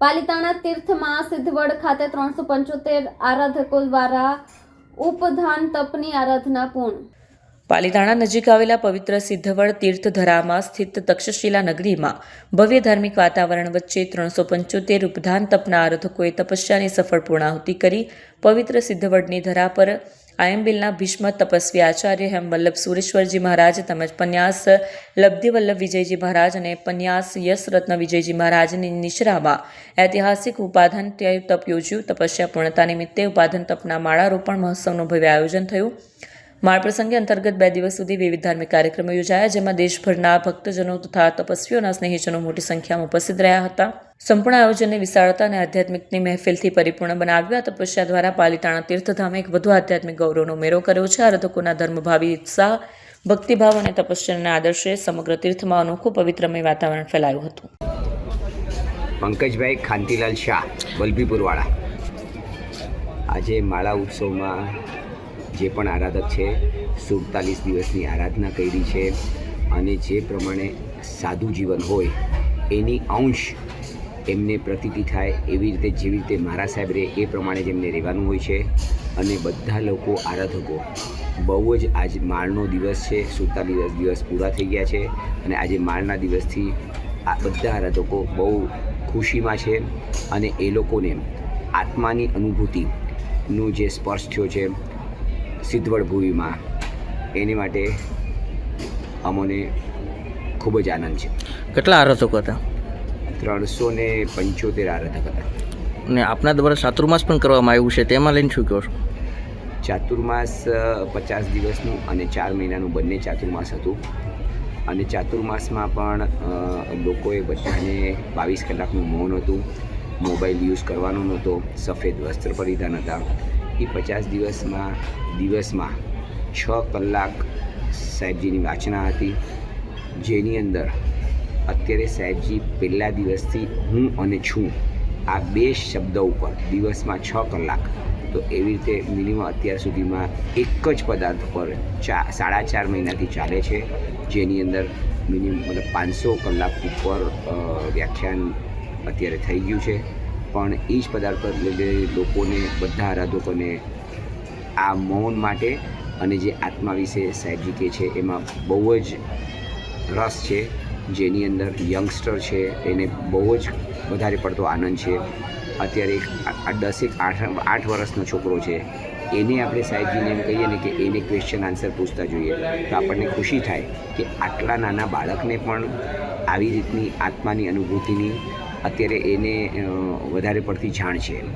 પાલિતાણા તીર્થમાં સિદ્ધવડ ખાતે ત્રણસો પંચોતેર આરાધકો દ્વારા ઉપધાન તપની આરાધના પૂર્ણ. પાલિતાણા નજીક આવેલા પવિત્ર સિદ્ધવડ તીર્થધરામાં સ્થિત તક્ષશિલા નગરીમાં ભવ્ય ધાર્મિક વાતાવરણ વચ્ચે ત્રણસો પંચોતેર ઉપધાન તપના આરાધકોએ તપસ્યાની સફળ પૂર્ણાહુતિ કરી પવિત્ર સિદ્ધવડની ધરા પર આયંબિલના ભીષ્મ તપસ્વી આચાર્ય હેમવલ્લભ સુરેશ્વરજી મહારાજ તેમજ પન્યાસ લબ્ધિવલ્લભ વિજયજી મહારાજ અને પન્યાસ યશરત્ન વિજયજી મહારાજની નિશ્રામાં ઐતિહાસિક ઉપાધન તપ યોજ્યું. તપસ્યા પૂર્ણતા નિમિત્તે ઉપાધન તપના માળારોપણ મહોત્સવનું ભવ્ય આયોજન થયું. માળ પ્રસંગે અંતર્ગત બે દિવસ સુધી વિવિધ ધાર્મિક કાર્યક્રમો યોજાયા, જેમાં દેશભરના ભક્તજનો તથા તપસ્વીઓના સ્નેહીજનો મોટી સંખ્યામાં ઉપસ્થિત રહ્યા હતા. સંપૂર્ણ આયોજનને વિશાળતા અને આધ્યાત્મિકની મહેફિલથી પરિપૂર્ણ બનાવ્યા. તપસ્યા દ્વારા પાલિતાણા તીર્થધામે એક વધુ આધ્યાત્મિક ગૌરવનો મેળો કર્યો છે. આરાધકોના ધર્મભાવી ઉત્સાહ, ભક્તિભાવ અને તપસ્યાના આદર્શે સમગ્ર તીર્થમાં અનોખું પવિત્રમય વાતાવરણ ફેલાયું હતું. પંકજભાઈ ખાંતિલાલ શાહ, વલભીપુરવાળા. આજે માળા ઉત્સવમાં જે પણ આરાધક છે, સુડતાલીસ દિવસની આરાધના કરી છે અને જે પ્રમાણે સાદું જીવન હોય, એની અંશ એમને પ્રતીતિ થાય એવી રીતે જેવી રીતે મારા સાહેબ રહે એ પ્રમાણે જ એમને રહેવાનું હોય છે. અને બધા લોકો આરાધકો, બહુ જ આજ માળનો દિવસ છે, સુડતાલીસ દિવસ પૂરા થઈ ગયા છે અને આજે માળના દિવસથી આ બધા આરાધકો બહુ ખુશીમાં છે અને એ લોકોને આત્માની અનુભૂતિનું જે સ્પર્શ થયો છે સિદ્ધવડ ભૂમિમાં એની માટે અમોને ખૂબ જ આનંદ છે. કેટલા આરાધકો હતા ત્રણસો ને પંચોતેર આરાધક હતા અને આપના દ્વારા ચાતુર્માસ પણ કરવામાં આવ્યું છે તેમાં લઈને શું કહો છો? ચાતુર્માસ પચાસ દિવસનું અને ચાર મહિનાનું બંને ચાતુર્માસ હતું. અને ચાતુર્માસમાં પણ લોકોએ બધાને બાવીસ કલાકનું મૌન હતું. મોબાઈલ યુઝ કરવાનો નહોતો સફેદ વસ્ત્ર પરિધાન હતા એ પચાસ દિવસમાં દિવસમાં છ કલાક સાહેબજીની વાચના હતી, જેની અંદર અત્યારે સાહેબજી પહેલા દિવસથી હું અને છું આ બે શબ્દ ઉપર, દિવસમાં છ કલાક. તો એવી રીતે મિનિમમ અત્યાર સુધીમાં એક જ પદાર્થ પર ચા, સાડા ચાર મહિનાથી ચાલે છે, જેની અંદર મિનિમમ, મતલબ પાંચસો કલાક ઉપર વ્યાખ્યાન અત્યારે થઈ ગયું છે. પણ એ જ પદાર્થ લીધે લોકોને, બધા આરાધકોને આ મૌન માટે અને જે આત્મા વિશે સાહેબજી કહે છે, એમાં બહુ જ રસ છે. જેની અંદર યંગસ્ટર છે, એને બહુ જ વધારે પડતો આનંદ છે. અત્યારે એક દસેક આઠ આઠ વર્ષનો છોકરો છે. એને આપણે સાહેબજીને એમ કહીએ ને કે એને ક્વેશ્ચન આન્સર પૂછતા જોઈએ. તો આપણને ખુશી થાય કે આટલા નાના બાળકને પણ આવી રીતની આત્માની અનુભૂતિની અત્યારે એને વધારે પડતી જાણ છે.